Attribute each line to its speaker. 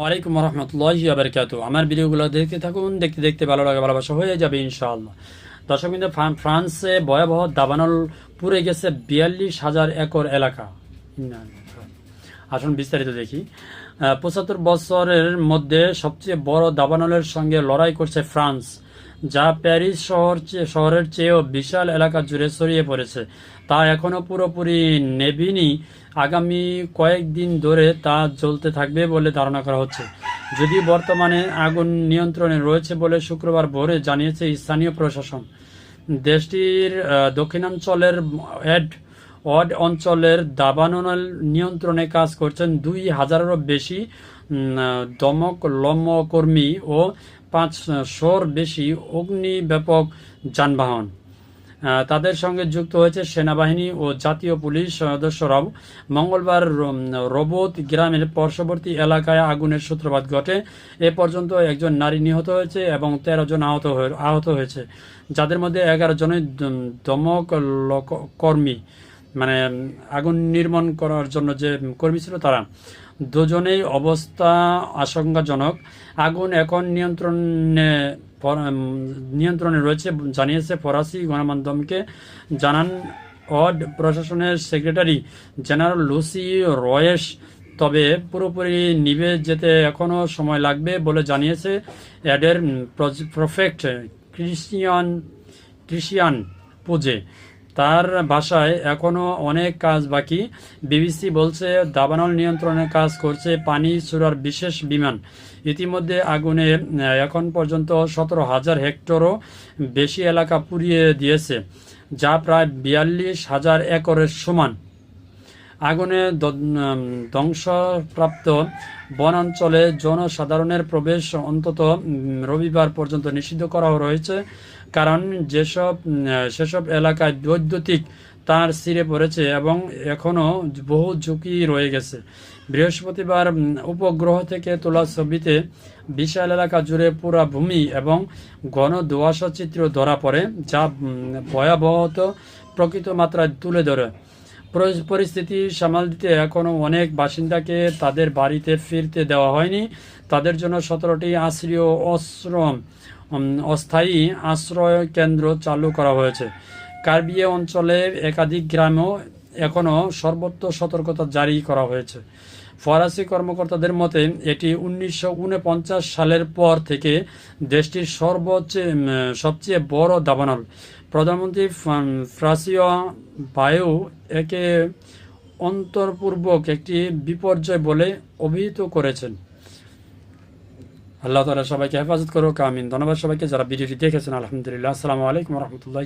Speaker 1: ওয়ালাইকুম রহমতুল্লাহ আবরকাত আমার ভিডিওগুলো দেখতে থাকুন, দেখতে দেখতে ভালো লাগে, ভালোবাসা হয়ে যাবে ইনশাআল্লাহ। দর্শক কিন্তু ফ্রান্সে ভয়াবহ দাবানল পুড়ে গেছে বিয়াল্লিশ হাজার একর এলাকা। আসুন বিস্তারিত দেখি। পঁচাত্তর বছরের মধ্যে সবচেয়ে বড় দাবানলের সঙ্গে লড়াই করছে ফ্রান্স। যা প্যারিস শহর শহরের চেয়েও বিশাল এলাকা জুড়ে ছড়িয়ে পড়েছে। তা এখনও পুরোপুরি নেবিনি আগামী কয়েকদিন ধরে তা জ্বলতে থাকবে বলে ধারণা করা হচ্ছে। যদি বর্তমানে আগুন নিয়ন্ত্রণে রয়েছে বলে শুক্রবার ভোরে জানিয়েছে স্থানীয় প্রশাসন। দেশটির দক্ষিণাঞ্চলের এড ওয়ার্ড অঞ্চলের দাবানল নিয়ন্ত্রণে কাজ করছেন দুই হাজারেরও বেশি দমক লম্ব কর্মী ও পাঁচশোর বেশি অগ্নি ব্যাপক যানবাহন তাদের সঙ্গে যুক্ত হয়েছে সেনাবাহিনী ও জাতীয় পুলিশ সদস্যরাও। মঙ্গলবার রবোত গ্রামের পার্শ্ববর্তী এলাকায় আগুনের সূত্রপাত ঘটে। এ পর্যন্ত একজন নারী নিহত হয়েছে এবং তেরো জন আহত আহত হয়েছে, যাদের মধ্যে এগারো জনের দমক কর্মী। মানে আগুন নির্মাণ করার জন্য যে কর্মী ছিল তারা, দুজনেই অবস্থা আশঙ্কাজনক। আগুন এখন নিয়ন্ত্রণে নিয়ন্ত্রণে রয়েছে জানিয়েছে ফরাসি গণমাধ্যমকে। জানান ওয়ার্ড প্রশাসনের সেক্রেটারি জেনারেল লুসি রয়েস, তবে পুরোপুরি নিভে যেতে এখনও সময় লাগবে বলে জানিয়েছে অ্যাডের প্রফেক্ট ক্রিস্টিয়ান ক্রিস্টিয়ান পুজে। তার ভাষায় এখনও অনেক কাজ বাকি। বিবিসি বলছে, দাবানল নিয়ন্ত্রণের কাজ করছে পানি সুরার বিশেষ বিমান। ইতিমধ্যে আগুনে এখন পর্যন্ত সতেরো হাজার হেক্টরও বেশি এলাকা পুড়িয়ে দিয়েছে, যা প্রায় বিয়াল্লিশ হাজার একরের সমান। আগুনে ধ্বংসপ্রাপ্ত বনাঞ্চলে জনসাধারণের প্রবেশ অন্তত রবিবার পর্যন্ত নিষিদ্ধ করা রয়েছে। কারণ যেসব সেসব এলাকায় বৈদ্যুতিক তার ছিঁড়ে পড়েছে এবং এখনও বহু ঝুঁকি রয়ে গেছে। বৃহস্পতিবার উপগ্রহ থেকে তোলা ছবিতে বিশাল এলাকা জুড়ে পুরা ভূমি এবং ঘন দোয়াশা চিত্র ধরা পড়ে, যা ভয়াবহত প্রকৃত মাত্রায় তুলে ধরে। পরিস্থিতি সামাল দিতে এখনও অনেক বাসিন্দাকে তাদের বাড়িতে ফিরতে দেওয়া হয়নি। তাদের জন্য সতেরোটি আশ্রয় অশ্রম অস্থায়ী আশ্রয় কেন্দ্র চালু করা হয়েছে। কার্বিয়ে অঞ্চলে একাধিক গ্রামেও এখনও সর্বত্র সতর্কতা জারি করা হয়েছে। ফরাসি কর্মকর্তাদের মতে, এটি উনিশশো উনপঞ্চাশ সালের পর থেকে দেশটির সর্বোচ্চ সবচেয়ে বড় দাবানল। প্রধানমন্ত্রী ফ্রাসিও বায়ু একে অন্তরপূর্বক একটি বিপর্যয় বলে অভিহিত করেছেন। আল্লাহ তালা সবাইকে হেফাজত করুক, আমিন। ধন্যবাদ সবাইকে যারা ভিডিওটি দেখেছেন। আলহামদুলিল্লাহ। আসসালামু আলাইকুম রহমতুল্লাহ